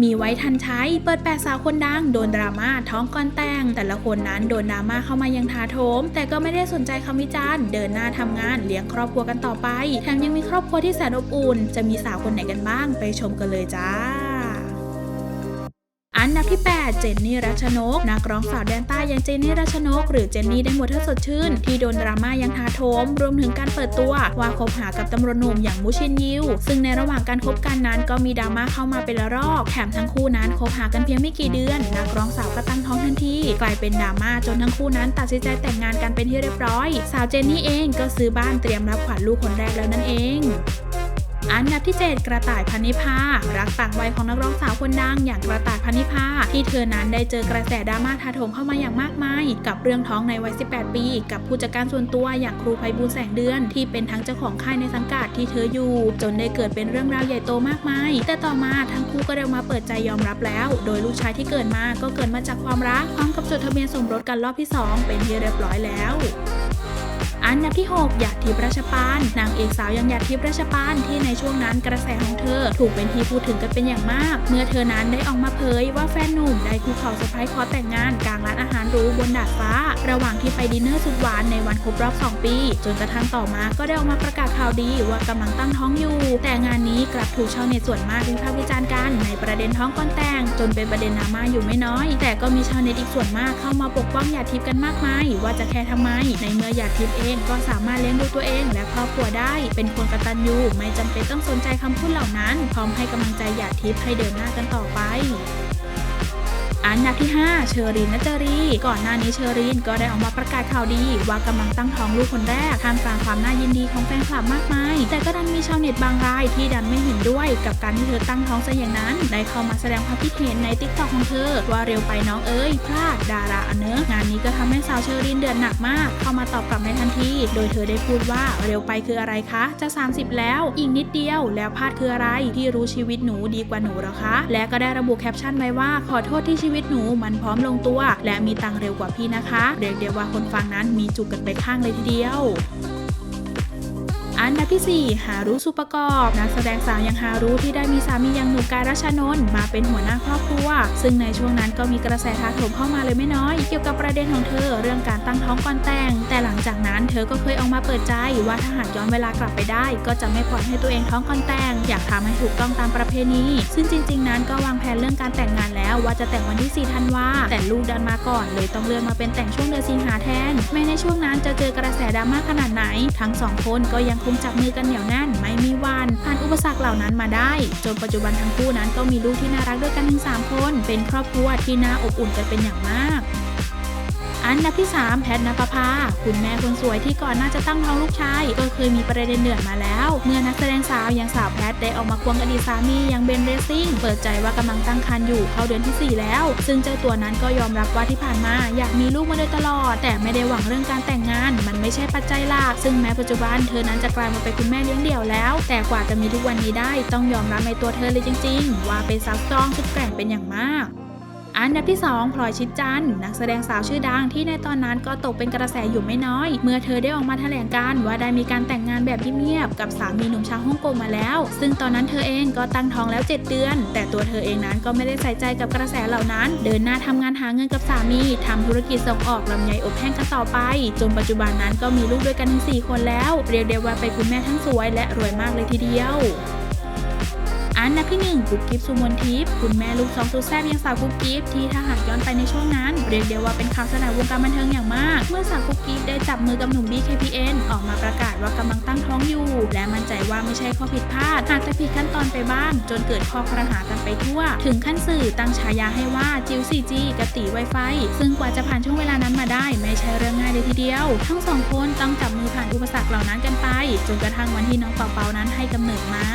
มีไว้ทันใช้ เปิดแปดสาวคนดังโดนดราม่าท้องก่อนแต่ง แต่ละคนนั้นโดนดราม่าเข้ามายังทาโถม แต่ก็ไม่ได้สนใจคำวิจารณ์ เดินหน้าทำงานเลี้ยงครอบครัวกันต่อไป แถมยังมีครอบครัวที่แสนอบอุ่น จะมีสาวคนไหนกันบ้าง ไปชมกันเลยจ้า อันดับที่ 8 เจนนี่รัชนก นักร้องสาวแดนใต้อย่างเจนนี่รัชนก หรือเจนนี่ได้หมดถ้าสดชื่น ที่โดนดราม่ายังทาโถม รวมถึงการเปิดตัวว่าคบหากับตำรวจหนุ่มอย่างมูชินยิว ซึ่งในระหว่างการคบกันนั้นก็มีดราม่าเข้ามาเป็นระลอกแถมทั้งคู่นั้นคบหากันเพียงไม่กี่เดือน นักร้องสาวก็ตั้งท้องทันทีกลายเป็นดราม่าจนทั้งคู่นั้นตัดสินใจแต่งงานกันเป็นที่เรียบร้อย สาวเจนนี่เองก็ซื้อบ้านเตรียมรับขวัญลูกคนแรกแล้วนั่นเอง อันดับที่ 7 กระต่ายพันนิพารักต่างวัยของนักร้องสาวคนดังอย่างกระต่ายพันนิพาที่เธอนั้นได้เจอกระแสดราม่าทาโถมเข้ามาอย่างมากมาย กับเรื่องท้องในวัย 18 ปี กับผู้จัดการส่วนตัวอย่างครูไพบูลแสงเดือน ที่เป็นทั้งเจ้าของค่ายในสังกัดที่เธออยู่ จนได้เกิดเป็นเรื่องราวใหญ่โตมากมาย แต่ต่อมาทั้งคู่ก็ได้มาเปิดใจยอมรับแล้ว โดยลูกชายที่เกิดมาก็เกิดมาจากความรักพร้อมกับจดทะเบียนสมรสกันรอบที่สองเป็นที่เรียบร้อยแล้ว อันดับที่ 6 หยาดทิพย์ราชปานนางเอกสาวยังหยาดทิพย์ราชปานที่ในช่วงนั้นกระแสของเธอ ถูกเป็นที่พูดถึงกันเป็นอย่างมาก เมื่อเธอนั้นได้ออกมาเผยว่าแฟนหนุ่มได้คุกเขาเซอร์ไพรส์ขอแต่งงานกลางร้านอาหารหรูบนดาดฟ้า ระหว่างที่ไปดินเนอร์สุดหวานในวันครบรอบ 2 ปี จนกระทั่งต่อมาก็ได้ออกมาประกาศข่าวดีว่ากำลังตั้งท้องอยู่ แต่งานนี้กลับถูกชาวเน็ตส่วนมากวิพากษ์วิจารณ์กันในประเด็นท้องก่อนแต่ง จนเป็นประเด็นดราม่าอยู่ไม่น้อย แต่ก็มีชาวเน็ตอีกส่วนมากเข้ามาปกป้องหยาดทิพย์กันมากมายว่าจะแคร์ทำไม ในเมื่อหยาดทิพย์เองก็สามารถเลี้ยงดูตัวเอง และครอบครัวได้ เป็นคนกตัญญูไม่จำเป็นต้องสนใจคำพูดเหล่านั้น พร้อมให้กำลังใจหยาดทิพย์ให้เดินหน้ากันต่อไป อันดับที่ 5 เชอรีนนัจจรี ก่อนหน้านี้เชอรีนก็ได้ออกมาประกาศข่าวดี ว่ากำลังตั้งท้องลูกคนแรกท่ามกลางความน่ายินดีของแฟนคลับมากมาย แต่ก็ดันมีชาวเน็ตบางรายที่ดันไม่เห็นด้วย กับการที่เธอตั้งท้องซะอย่างนั้น ได้เข้ามาแสดงความคิดเห็นในติ๊กต็อกของเธอ ว่าเร็วไปน้องเอ้ยพลาดดาราอันเนอะงานนี้ก็ทำให้สาวเชอรีนเดือดหนักมาก เข้ามาตอบกลับในทันที โดยเธอได้พูดว่าเร็วไปคืออะไรคะ จะ 30 แล้วอีกนิดเดียว แล้วพลาดคืออะไรที่รู้ชีวิตหนูดีกว่าหนูหรอคะ และก็ได้ระบุแคปชั่นไว้ว่าขอโทษที่ชีวิตหนูมันพร้อมลงตัว และมีตังเร็วกว่าพี่นะคะ เรียกได้ว่าคนฟังนั้นมีจุกกันไปข้างเลยทีเดียว อันดับที่ 4 หารุสุประกอบ นักแสดงสาวย่างฮารุที่ได้มีสามีอย่างหนุ่มกายรัชนนท์มาเป็นหัวหน้าครอบครัว ซึ่งในช่วงนั้นก็มีกระแสท้าโถมเข้ามาเลยไม่น้อย เกี่ยวกับประเด็นของเธอเรื่องการตั้งท้องก่อนแต่ง แต่หลังจากนั้นเธอก็เคยออกมาเปิดใจว่าถ้าหากย้อนเวลากลับไปได้ ก็จะไม่ปล่อยให้ตัวเองท้องก่อนแต่ง อยากทำให้ถูกต้องตามประเพณี ซึ่งจริง ๆ นั้นก็วางแผนเรื่องการแต่งงานแล้วว่าจะแต่งวันที่ 4 ธันวาแต่ลูกดันมาก่อนเลยต้องเลื่อนมาเป็นแต่งช่วงเดือนสิงหาแทนแม้ในช่วงนั้นจะเจอกระแสดราม่าขนาดไหน ทั้งสองคนก็ยังคงจับมือกันเหนียวแน่น ไม่มีวันผ่านอุปสรรคเหล่านั้นมาได้ จนปัจจุบันทั้งคู่นั้นก็มีลูกที่น่ารักด้วยกันถึง3คน เป็นครอบครัวที่น่าอบอุ่นกันเป็นอย่างมาก อันดับที่ 3 แพทนปภาคุณแม่คนสวยที่ก่อนหน่าจะตั้งท้องลูกชายก็เคยมีประเด็นเดือดมาแล้ว เมื่อนักแสดงสาวอย่างสาวแพทได้ออกมาควงอดีตสามีอย่างเบนเรซิ่งเปิดใจว่ากำลังตั้งครรภ์อยู่เข้าเดือนทีสี่ 4 แล้ว ซึ่งเจ้าตัวนั้นก็ยอมรับว่าที่ผ่านมา อยากมีลูกมาโดยตลอด แต่ไม่ได้หวังเรื่องการแต่งงาน มันไม่ใช่ปัจจัยหลักซึ่งแม้ปัจจุบันเธอนั้นจะกลายมาเป็นคุณแม่เลี้ยงเดี่ยวแล้ว แต่กว่าจะมีทุกวันนี้ได้ ต้องยอมรับในตัวเธอเลยจริง ๆ ว่าเป็นสาวสตรองสุดแกร่งเป็นอย่างมาก อันดับที่ 2 พลอยชิดจันนักแสดงสาวชื่อดังที่ในตอนนั้นก็ตกเป็นกระแสอยู่ไม่น้อย เมื่อเธอได้ออกมาแถลงการว่าได้มีการแต่งงานแบบเงียบๆกับสามีหนุ่มชาวฮ่องกงมาแล้ว ซึ่งตอนนั้นเธอเองก็ตั้งท้องแล้ว 7 เดือน แต่ตัวเธอเองนั้นก็ไม่ได้ใส่ใจกับกระแสเหล่านั้น เดินหน้าทำงานหาเงินกับสามีทำธุรกิจส่งออกลำไยอบแห้งกันต่อไป จนปัจจุบันนั้นก็มีลูกด้วยกันถึง4คนแล้ว เรียกได้ว่าเป็นคุณแม่ทั้งสวยและรวยมากเลยทีเดียว อันดับที่1กุ๊บกิ๊บสุมนทิพย์คุณแม่ลูกสองสุดแซ่บยังสาวกุ๊บกิ๊บที่ถ้าหากย้อนไปในช่วงนั้น เรียกได้ว่าเป็นข่าวสนายวงการบันเทิงอย่างมาก เมื่อสาวกุ๊บกิ๊บได้จับมือกับหนุ่ม BKPN ออกมาประกาศว่ากำลังตั้งท้องอยู่ และมั่นใจว่าไม่ใช่ข้อผิดพลาดหากแต่ผิดขั้นตอนไปบ้าง จนเกิดข้อครหากันไปทั่ว ถึงขั้นสื่อตั้งฉายาให้ว่าจิว 4G กับตี Wi-Fi ซึ่งกว่าจะผ่านช่วงเวลานั้นมาได้ ไม่ใช่เรื่องง่ายเลยทีเดียว ทั้งสองคนต้องจับมือผ่านอุปสรรคเหล่านั้นกันไปจนกระทั่งวันที่น้องเปาๆนั้นให้กำเนิดมา